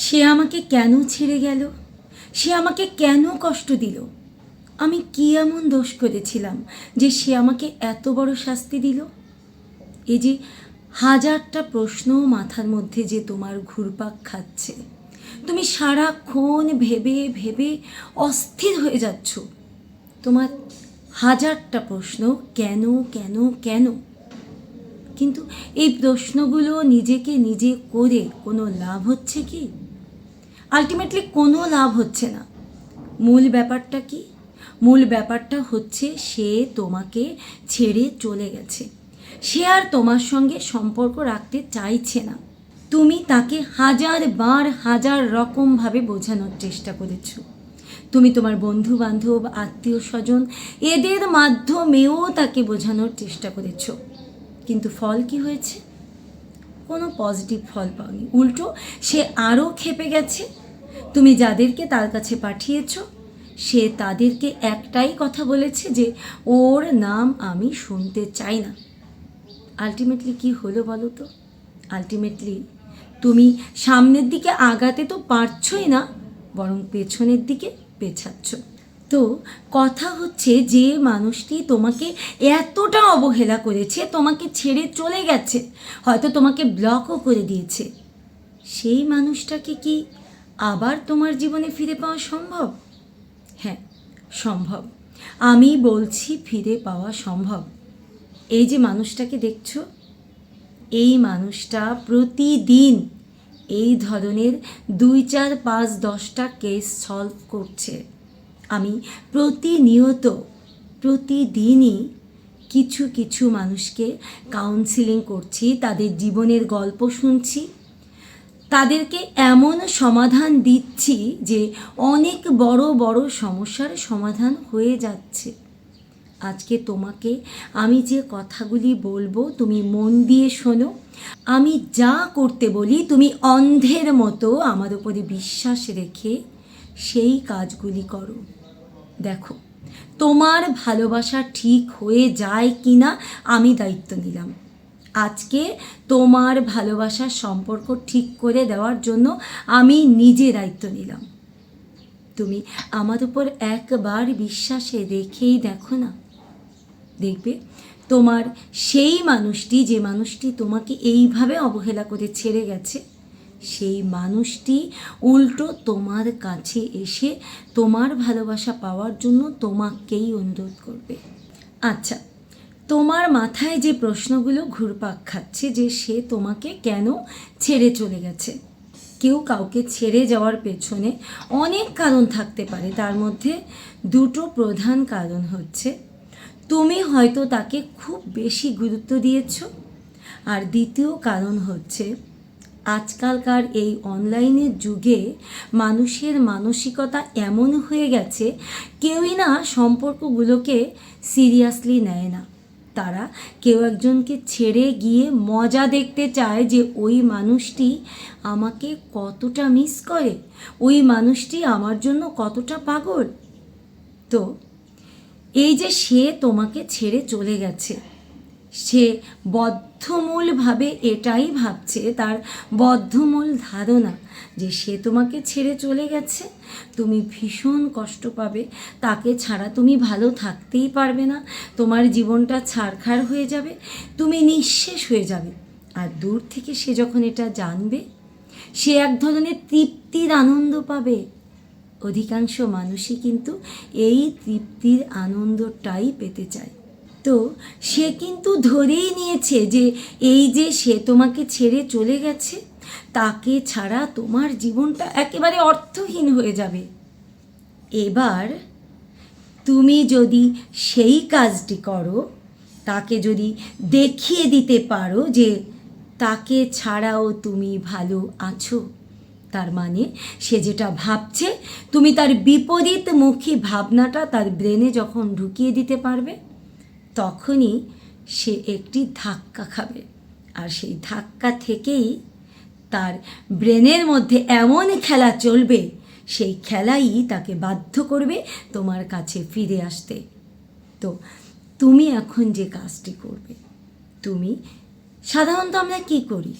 সে আমাকে কেন ছেড়ে গেল? সে আমাকে কেন কষ্ট দিল? আমি কি এমন দোষ করেছিলাম যে সে আমাকে এত বড় শাস্তি দিল? এই যে হাজারটা প্রশ্ন মাথার মধ্যে যে তোমার ঘুরপাক খাচ্ছে। তুমি সারাক্ষণ ভেবে ভেবে অস্থির হয়ে যাচ্ছ। তোমার হাজারটা প্রশ্ন কেন কেন কেন? কিন্তু এই প্রশ্নগুলো নিজেকে নিজে করে কোনো লাভ হচ্ছে কি? আলটিমেটলি কোনো লাভ হচ্ছে না। মূল ব্যাপারটা কি? মূল ব্যাপারটা হচ্ছে সে তোমাকে ছেড়ে চলে গেছে। সে আর তোমার সঙ্গে সম্পর্ক রাখতে চাইছে না। তুমি তাকে হাজার বার হাজার রকমভাবে বোঝানোর চেষ্টা করেছ। তুমি তোমার বন্ধু বান্ধব আত্মীয় স্বজন, এদের মাধ্যমেও তাকে বোঝানোর চেষ্টা করেছ। কিন্তু ফল কি হয়েছে? কোনো পজিটিভ ফল পাওনি। উল্টো সে আরও খেপে গেছে। তুমি যাদেরকে তার কাছে পাঠিয়েছ, সে তাদেরকে একটাই কথা বলেছে যে, ওর নাম আমি শুনতে চাই না। আলটিমেটলি কি হলো বলো তো? আলটিমেটলি তুমি সামনের দিকে আগাতে তো পারছই না, বরং পেছনের দিকে পেছাচ্ছ। তো কথা হচ্ছে যে মানুষটি তোমাকে এতটা অবহেলা করেছে, তোমাকে ছেড়ে চলে গেছে, হয়তো তোমাকে ব্লকও করে দিয়েছে। সেই মানুষটাকে কি আবার তোমার জীবনে ফিরে পাওয়া সম্ভব? হ্যাঁ সম্ভব। আমি বলছি ফিরে পাওয়া সম্ভব। এই যে মানুষটাকে দেখছ, এই মানুষটা প্রতিদিন এই ধরনের দুই চার পাঁচ দশটা কেস সলভ করছে। আমি প্রতিনিয়ত, প্রতিদিনই কিছু কিছু মানুষকে কাউন্সিলিং করছি, তাদের জীবনের গল্প শুনছি তাদেরকে এমন সমাধান দিচ্ছি যে অনেক বড় বড় সমস্যার সমাধান হয়ে যাচ্ছে। আজকে তোমাকে আমি যে কথাগুলি বলব, তুমি মন দিয়ে শোনো। আমি যা করতে বলি, তুমি অন্ধের মতো আমার উপরে বিশ্বাস রেখে সেই কাজগুলি করো। দেখো, তোমার ভালোবাসা ঠিক হয়ে যায় কি না আমি দায়িত্ব নিলাম। আজকে তোমার ভালোবাসার সম্পর্ক ঠিক করে দেওয়ার জন্য আমি নিজে দায়িত্ব নিলাম। তুমি আমার উপর একবার বিশ্বাসে রেখেই দেখো না। দেখবে তোমার সেই মানুষটি, যে মানুষটি তোমাকে এইভাবে অবহেলা করে ছেড়ে গেছে, সেই মানুষটি উল্টো তোমার কাছে এসে তোমার ভালোবাসা পাওয়ার জন্য তোমাকেই অনুরোধ করবে। আচ্ছা তোমার মাথায় যে প্রশ্নগুলো ঘুরপাক খাচ্ছে যে সে তোমাকে কেন ছেড়ে চলে গেছে? কেউ কাউকে ছেড়ে যাওয়ার পেছনে অনেক কারণ থাকতে পারে। তার মধ্যে দুটো প্রধান কারণ হচ্ছে, তুমি হয়তো তাকে খুব বেশি গুরুত্ব দিয়েছ। আর দ্বিতীয় কারণ হচ্ছে, আজকালকার এই অনলাইনের যুগে মানুষের মানসিকতা এমন হয়ে গেছে, কেউই না সম্পর্কগুলোকে সিরিয়াসলি নেয় না। তারা কেউ একজনকে ছেড়ে গিয়ে মজা দেখতে চায় যে ওই মানুষটি আমাকে কতটা মিস করে। ওই মানুষটি আমার জন্য কতটা পাগল। তো এই যে সে তোমাকে ছেড়ে চলে গেছে। সে বদ্ধমূলভাবে এটাই ভাবছে তার বদ্ধমূল ধারণা যে সে তোমাকে ছেড়ে চলে গেছে। তুমি ভীষণ কষ্ট পাবে। তাকে ছাড়া তুমি ভালো থাকতেই পারবে না। তোমার জীবনটা ছাড়খাড় হয়ে যাবে। তুমি নিঃশেষ হয়ে যাবে। আর দূর থেকে সে যখন এটা জানবে, সে এক ধরনের তৃপ্তির আনন্দ পাবে। অধিকাংশ মানুষই কিন্তু এই তৃপ্তির আনন্দটাই পেতে চায়। তো সে কিন্তু ধরেই নিয়েছে যে এই যে সে তোমাকে ছেড়ে চলে গেছে, তাকে ছাড়া তোমার জীবনটা একেবারে অর্থহীন হয়ে যাবে। এবার তুমি যদি সেই কাজটি করো, তাকে যদি দেখিয়ে দিতে পারো যে তাকে ছাড়াও তুমি ভালো আছো, তার মানে সে যেটা ভাবছে, তুমি তার বিপরীতমুখী ভাবনাটা তার ব্রেনে যখন ঢুকিয়ে দিতে পারবে তখনই সে একটি ধাক্কা খাবে। আর সেই ধাক্কা থেকেই তার ব্রেনের মধ্যে এমন খেলা চলবে, সেই খেলাই তাকে বাধ্য করবে তোমার কাছে ফিরে আসতে। তো তুমি এখন যে কাজটি করবে, তুমি সাধারণত আমরা কি করি?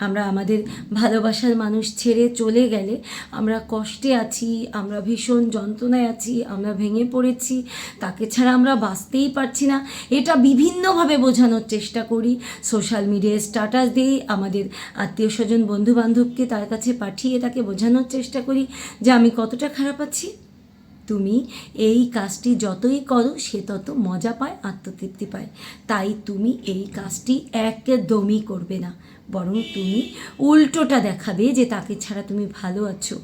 আমরা আমাদের ভালোবাসার মানুষ ছেড়ে চলে গেলে আমরা কষ্টে আছি, আমরা ভীষণ যন্ত্রণায় আছি, আমরা ভেঙে পড়েছি, তাকে ছাড়া আমরা বাঁচতেই পারছি না। এটা বিভিন্নভাবে বোঝানোর চেষ্টা করি। সোশ্যাল মিডিয়ায় স্ট্যাটাস দিই আমাদের আত্মীয় স্বজন বন্ধু বান্ধবকে তার কাছে পাঠিয়ে তাকে বোঝানোর চেষ্টা করি যে আমি কতটা খারাপ আছি। তুমি এই কাজটি যতই করো, সে তত মজা পায়, আত্মতৃপ্তি পায়। তাই তুমি এই কাজটি একদমই করবে না। বরং তুমি উল্টোটা দেখাবে যে তাকে ছাড়া তুমি ভালো আছো।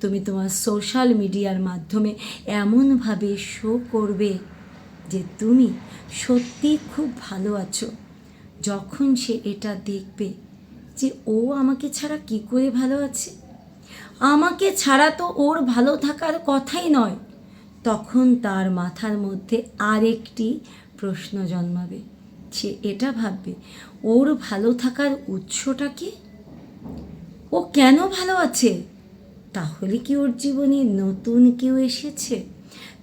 তুমি তোমার সোশ্যাল মিডিয়ার মাধ্যমে এমনভাবে শো করবে যে তুমি সত্যি খুব ভালো আছো। যখন সে এটা দেখবে যে ও আমাকে ছাড়া কি করে ভালো আছে? আমাকে ছাড়া তো ওর ভালো থাকার কথাই নয়। তখন তার মাথার মধ্যে আরেকটি প্রশ্ন জন্মাবে। সে এটা ভাববে, ওর ভালো থাকার উৎসটা কি? ও কেন ভালো আছে? তাহলে কি ওর জীবনে নতুন কেউ এসেছে?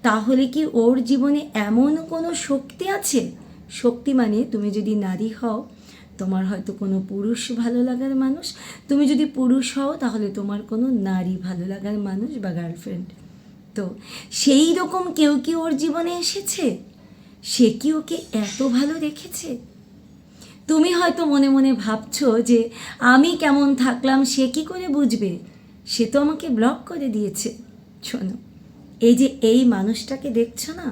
তাহলে কি ওর জীবনে এমন কোনো শক্তি আছে? শক্তি মানে তুমি যদি নারী হও, তোমার হয়তো কোনো পুরুষ ভালো লাগার মানুষ। তুমি যদি পুরুষ হও, তাহলে তোমার কোনো নারী ভালো লাগার মানুষ বা গার্লফ্রেন্ড তো সেই রকম কেউ কি ওর জীবনে এসেছে? সে কি ওকে এত ভালো রেখেছে? তুমি হয়তো মনে মনে ভাবছ যে আমি কেমন থাকলাম, সে কি করে বুঝবে? সে তো আমাকে ব্লক করে দিয়েছে। শোনো, এই যে এই মানুষটাকে দেখছ না?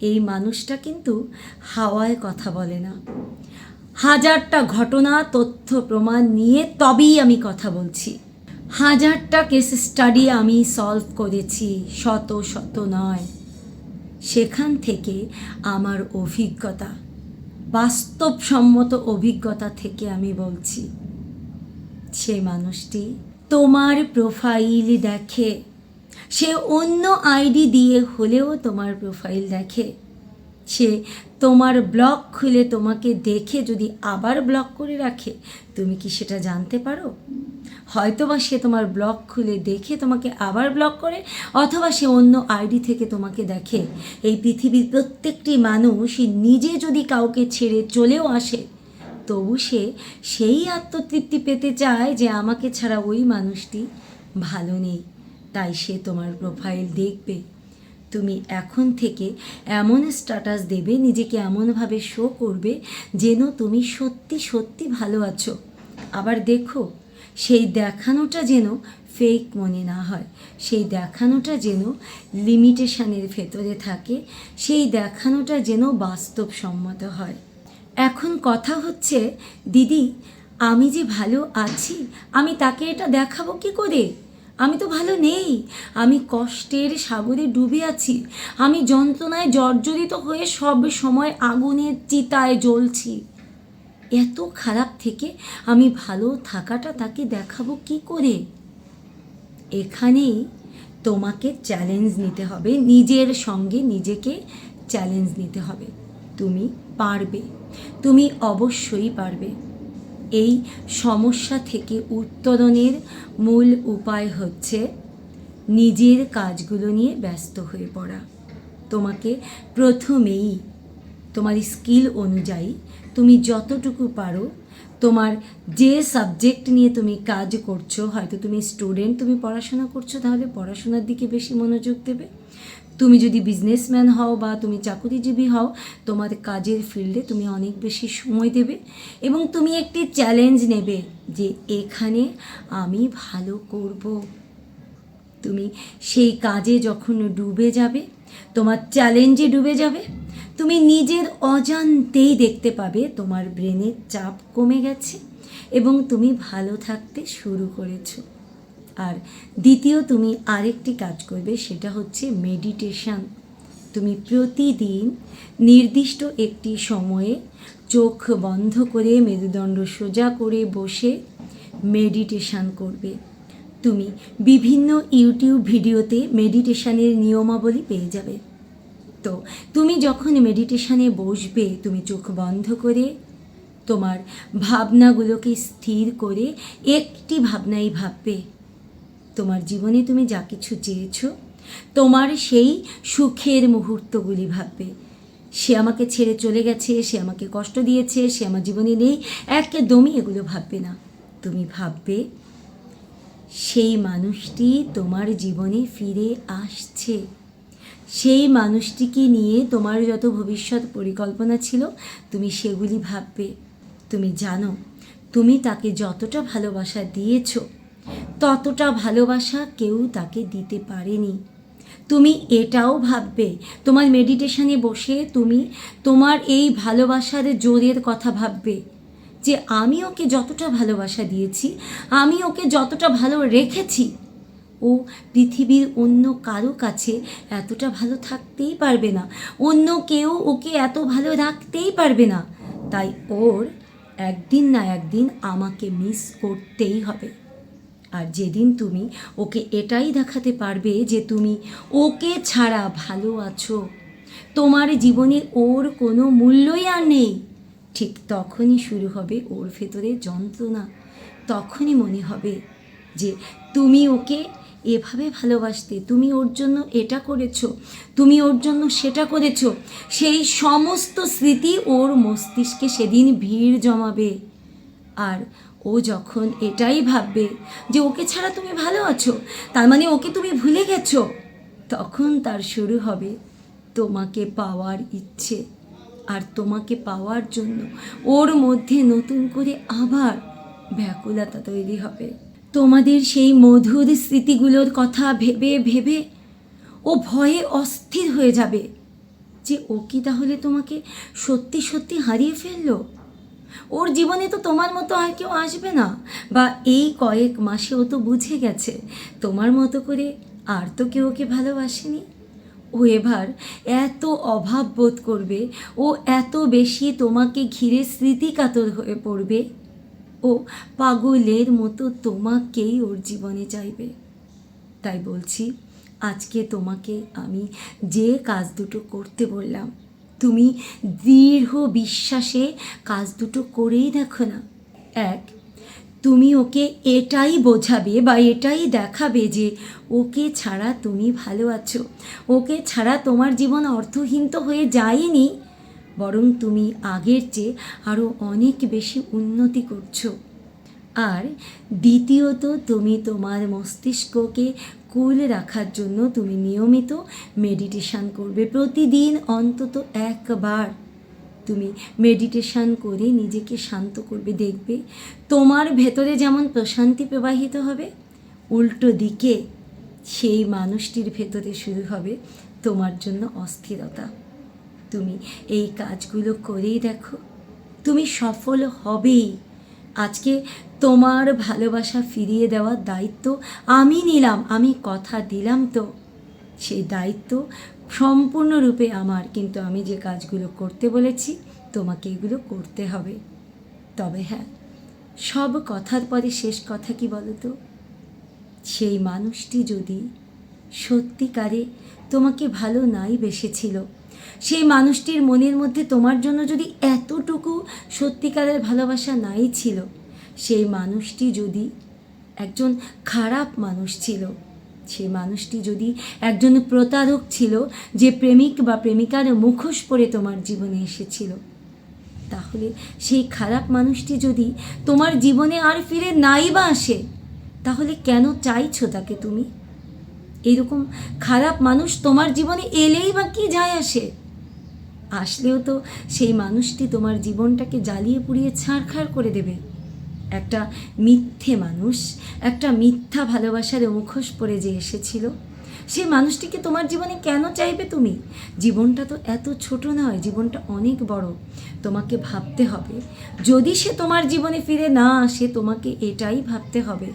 এই মানুষটা কিন্তু হাওয়ায় কথা বলে না। হাজারটা ঘটনা, তথ্য, প্রমাণ নিয়ে তবেই আমি কথা বলছি। হাজারটা কেস স্টাডি আমি সলভ করেছি, শত শত নয়। সেখান থেকে আমার অভিজ্ঞতা, বাস্তবসম্মত অভিজ্ঞতা থেকে আমি বলছি সে মানুষটি তোমার প্রোফাইল দেখে, সে অন্য আইডি দিয়ে হলেও তোমার প্রোফাইল দেখে। সে তোমার ব্লগ খুলে তোমাকে দেখে যদি আবার ব্লক করে রাখে, তুমি কি সেটা জানতে পারো? হয়তোবা সে তোমার ব্লগ খুলে দেখে তোমাকে আবার ব্লক করে, অথবা সে অন্য আইডি থেকে তোমাকে দেখে। এই পৃথিবীর প্রত্যেকটি মানুষ নিজে যদি কাউকে ছেড়ে চলেও আসে, তবু সে সেই আত্মতৃপ্তি পেতে চায় যে আমাকে ছাড়া ওই মানুষটি ভালো নেই। তাই সে তোমার প্রোফাইল দেখবে। তুমি এখন থেকে এমন স্ট্যাটাস দেবে, নিজেকে এমনভাবে শো করবে যেন তুমি সত্যি সত্যি ভালো আছো। আবার দেখো, সেই দেখানোটা যেন ফেক মনে না হয়, সেই দেখানোটা যেন লিমিটেশনের ভেতরে থাকে, সেই দেখানোটা যেন বাস্তবসম্মত হয়। এখন কথা হচ্ছে, দিদি, আমি যে ভালো আছি, আমি তাকে এটা দেখাবো কি করে? আমি তো ভালো নেই। আমি কষ্টের সাগরে ডুবে আছি। আমি যন্ত্রণায় জর্জরিত হয়ে সব সময় আগুনের চিতায় জ্বলছি। এত খারাপ থেকে আমি ভালো থাকাটা তাকে দেখাবো কি করে? এখানেই তোমাকে চ্যালেঞ্জ নিতে হবে। নিজের সঙ্গে নিজেকে চ্যালেঞ্জ নিতে হবে। তুমি পারবে। তুমি অবশ্যই পারবে। এই সমস্যা থেকে উত্তরণের মূল উপায় হচ্ছে নিজের কাজগুলো নিয়ে ব্যস্ত হয়ে পড়া। তোমাকে প্রথমেই তোমার স্কিল অনুযায়ী তুমি যতটুকু পারো তোমার যে সাবজেক্ট নিয়ে তুমি কাজ করছ, হয়তো তুমি স্টুডেন্ট, তুমি পড়াশোনা করছ, তাহলে পড়াশোনার দিকে বেশি মনোযোগ দেবে। তুমি যদি বিজনেসম্যান হও বা তুমি চাকুরিজীবী হও, তোমার কাজের ফিল্ডে তুমি অনেক বেশি সময় দেবে এবং তুমি একটি চ্যালেঞ্জ নেবে যে এখানে আমি ভালো করব। তুমি সেই কাজে যখন ডুবে যাবে, তোমার চ্যালেঞ্জে ডুবে যাবে, তুমি নিজের অজান্তেই দেখতে পাবে তোমার ব্রেনের চাপ কমে গেছে এবং তুমি ভালো থাকতে শুরু করেছ। আর দ্বিতীয় তুমি আরেকটি কাজ করবে, সেটা হচ্ছে মেডিটেশান তুমি প্রতিদিন নির্দিষ্ট একটি সময়ে চোখ বন্ধ করে, মেরুদণ্ড সোজা করে বসে মেডিটেশান করবে। তুমি বিভিন্ন ইউটিউব ভিডিওতে মেডিটেশানের নিয়মাবলী পেয়ে যাবে। তো তুমি যখন মেডিটেশানে বসবে, তুমি চোখ বন্ধ করে তোমার ভাবনাগুলোকে স্থির করে একটি ভাবনাই ভাববে তোমার জীবনে তুমি যা কিছু চেয়েছ, তোমার সেই সুখের মুহূর্তগুলি ভাববে। সে আমাকে ছেড়ে চলে গেছে, সে আমাকে কষ্ট দিয়েছে, সে আমার জীবনে নেই, একদমই এগুলো ভাববে না। তুমি ভাববে, সেই মানুষটি তোমার জীবনে ফিরে আসছে। সেই মানুষটিকে নিয়ে তোমার যত ভবিষ্যৎ পরিকল্পনা ছিল, তুমি সেগুলি ভাববে। তুমি জানো, তুমি তাকে যতটা ভালোবাসা দিয়েছ ততটা ভালোবাসা কেউ তাকে দিতে পারেনি। তুমি এটাও ভাববে, তোমার মেডিটেশনে বসে তুমি তোমার এই ভালোবাসার জোরের কথা ভাববে যে আমি ওকে যতটা ভালোবাসা দিয়েছি, আমি ওকে যতটা ভালো রেখেছি। ও পৃথিবীর অন্য কারও কাছে এতটা ভালো থাকতেই পারবে না, অন্য কেউ ওকে এত ভালো রাখতেই পারবে না। তাই ওর একদিন না একদিন আমাকে মিস করতেই হবে। আর যেদিন তুমি ওকে এটাই দেখাতে পারবে যে তুমি ওকে ছাড়া ভালো আছো। তোমার জীবনে ওর কোনো মূল্যই আর নেই। ঠিক তখনই শুরু হবে ওর ভেতরে যন্ত্রণা। তখনই মনে হবে যে তুমি ওকে এভাবে ভালোবাসতে, তুমি ওর জন্য এটা করেছ, তুমি ওর জন্য সেটা করেছ, সেই সমস্ত স্মৃতি ওর মস্তিষ্কে সেদিন ভিড় জমাবে। আর ও যখন এটাই ভাববে যে ওকে ছাড়া তুমি ভালো আছো, তার মানে ওকে তুমি ভুলে গেছো, তখন তার শুরু হবে তোমাকে পাওয়ার ইচ্ছে। আর তোমাকে পাওয়ার জন্য ওর মধ্যে নতুন করে আবার ব্যাকুলতা তৈরি হবে। তোমাদের সেই মধুর স্মৃতিগুলোর কথা ভেবে ভেবে ও ভয়ে অস্থির হয়ে যাবে যে ও কি তাহলে তোমাকে সত্যি সত্যি হারিয়ে ফেলল? ওর জীবনে তো তোমার মতো আর কেউ আসবে না। বা এই কয়েক মাসে ও তো বুঝে গেছে, তোমার মতো করে আর তো কেউ ওকে ভালোবাসেনি। ও এবার এত অভাব বোধ করবে, ও এত বেশি তোমাকে ঘিরে স্মৃতিকাতর হয়ে পড়বে। ও পাগলের মতো তোমাকেই ওর জীবনে চাইবে। তাই বলছি, আজকে তোমাকে আমি যে কাজ দুটো করতে বললাম তুমি দৃঢ় বিশ্বাসে কাজ দুটো করেই দেখো না। এক, তুমি ওকে এটাই বোঝাবে বা এটাই দেখাবে যে ওকে ছাড়া তুমি ভালো আছো। ওকে ছাড়া তোমার জীবন অর্থহীন তো হয়ে যায়নি, বরং তুমি আগের চেয়ে আরও অনেক বেশি উন্নতি করছ। আর দ্বিতীয়ত, তুমি তোমার মস্তিষ্ককে কুল রাখার জন্য তুমি নিয়মিত মেডিটেশান করবে প্রতিদিন, অন্তত একবার। তুমি মেডিটেশান করে নিজেকে শান্ত করবে, দেখবে তোমার ভেতরে যেমন প্রশান্তি প্রবাহিত হবে, উল্টো দিকে সেই মানুষটির ভেতরে শুরু হবে তোমার জন্য অস্থিরতা। তুমি এই কাজগুলো করেই দেখো, তুমি সফল হবেই। আজকে তোমার ভালোবাসা ফিরিয়ে দেওয়ার দায়িত্ব আমি নিলাম, আমি কথা দিলাম তো। সেই দায়িত্ব সম্পূর্ণরূপে আমার, কিন্তু আমি যে কাজগুলো করতে বলেছি, তোমাকে এগুলো করতে হবে। তবে হ্যাঁ সব কথার পরে শেষ কথা কি বলো তো সেই মানুষটি যদি সত্যিকারে তোমাকে ভালো নাই বেসেছিল সেই মানুষটির মনের মধ্যে তোমার জন্য যদি এতটুকু সত্যিকারের ভালোবাসা নাই ছিল, সেই মানুষটি যদি একজন খারাপ মানুষ ছিল, সেই মানুষটি যদি একজন প্রতারক ছিল, যে প্রেমিক বা প্রেমিকার মুখোশ পরে তোমার জীবনে এসেছিল, তাহলে সেই খারাপ মানুষটি যদি তোমার জীবনে আর ফিরে নাই বা আসে, তাহলে কেন চাইছো তাকে তুমি? এরকম খারাপ মানুষ তোমার জীবনে এলেই বা কি যায় আসে? আসলেও তো সেই মানুষটি তোমার জীবনটাকে জ্বালিয়ে পুড়িয়ে ছাড়খাড় করে দেবে। একটা মিথ্যে মানুষ, একটা মিথ্যা ভালোবাসার মুখোশ পরে যে এসেছিল সেই মানুষটিকে তোমার জীবনে কেন চাইবে তুমি? জীবনটা তো এত ছোট নয়, জীবনটা অনেক বড়। তোমাকে ভাবতে হবে, যদি সে তোমার জীবনে ফিরে না আসে, তোমাকে এটাই ভাবতে হবে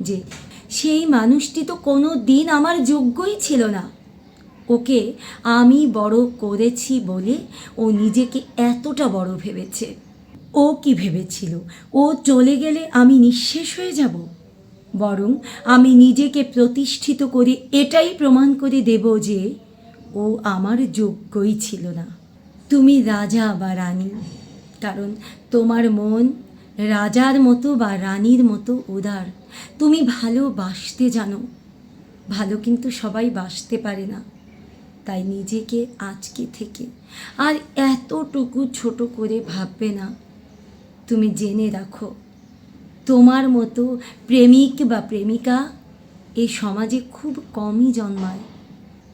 যে সেই মানুষটি তো কোনো দিন আমার যোগ্যই ছিল না। ওকে আমি বড় করেছি বলে ও নিজেকে এতটা বড় ভেবেছে। ও কি ভেবেছিল? ও চলে গেলে আমি নিঃশেষ হয়ে যাব। বরং আমি নিজেকে প্রতিষ্ঠিত করে এটাই প্রমাণ করে দেব যে ও আমার যোগ্যই ছিল না। তুমি রাজা বা রানী, কারণ তোমার মন রাজার মতো বা রানীর মতো উদার। তুমি ভালোবাসতে জানো। ভালো কিন্তু সবাই বাসতে পারে না। তাই নিজেকে আজকে থেকে আর এতটুকু ছোট করে ভাববে না। তুমি জেনে রাখো, তোমার মতো প্রেমিক বা প্রেমিকা এই সমাজে খুব কমই জন্মায়।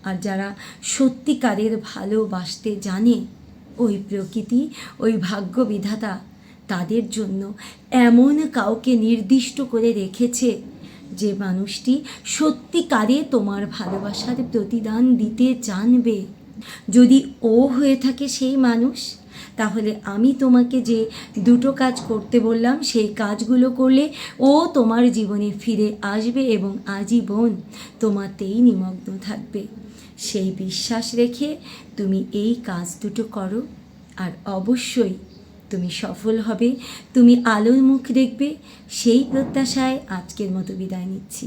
আর যারা সত্যিকারের ভালোবাসতে জানে, ওই প্রকৃতি, ওই ভাগ্য বিধাতা তাদের জন্য এমন কাউকে নির্দিষ্ট করে রেখেছে যে মানুষটি সত্যিকারে তোমার ভালোবাসার প্রতিদান দিতে জানবে। যদি ও হয়ে থাকে সেই মানুষ, তাহলে আমি তোমাকে যে দুটো কাজ করতে বললাম, সেই কাজগুলো করলে ও তোমার জীবনে ফিরে আসবে এবং আজীবন তোমাতেই নিমগ্ন থাকবে। সেই বিশ্বাস রেখে তুমি এই কাজ দুটো করো, আর অবশ্যই তুমি সফল হবে তুমি আলোর মুখ দেখবে সেই প্রত্যাশায় আজকের মতো বিদায় নিচ্ছি।